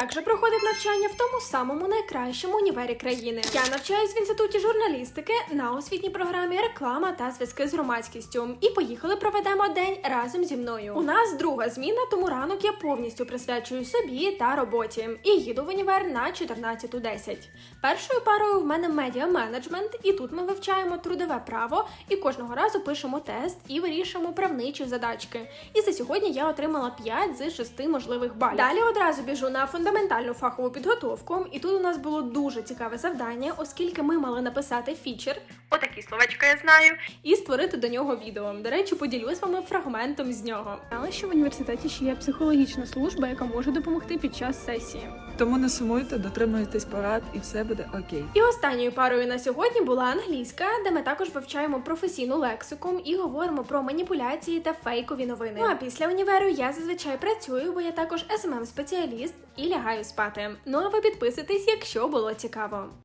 Як же проходить навчання в тому самому найкращому універі країни? Я навчаюсь в інституті журналістики на освітній програмі реклама та зв'язки з громадськістю. І поїхали проведемо день разом зі мною. У нас друга зміна, тому ранок я повністю присвячую собі та роботі. І їду в універ на 14.10. Першою парою в мене медіа менеджмент, і тут ми вивчаємо трудове право і кожного разу пишемо тест і вирішуємо правничі задачки. І за сьогодні я отримала 5 з 6 можливих балів. Далі одразу біжу на фундаментальну фахову підготовку, і тут у нас було дуже цікаве завдання, оскільки ми мали написати фічер. Отакі словечка я знаю, і створити до нього відео. До речі, поділюсь з вами фрагментом з нього. Знала, що в університеті ще є психологічна служба, яка може допомогти під час сесії. Тому не сумуйте, дотримуйтесь порад, і все буде окей. І останньою парою на сьогодні була англійська, де ми також вивчаємо професійну лексику і говоримо про маніпуляції та фейкові новини. Ну а після універу я зазвичай працюю, бо я також smm спеціаліст і лягаю спати. Ну а ви підписуйтесь, якщо було цікаво.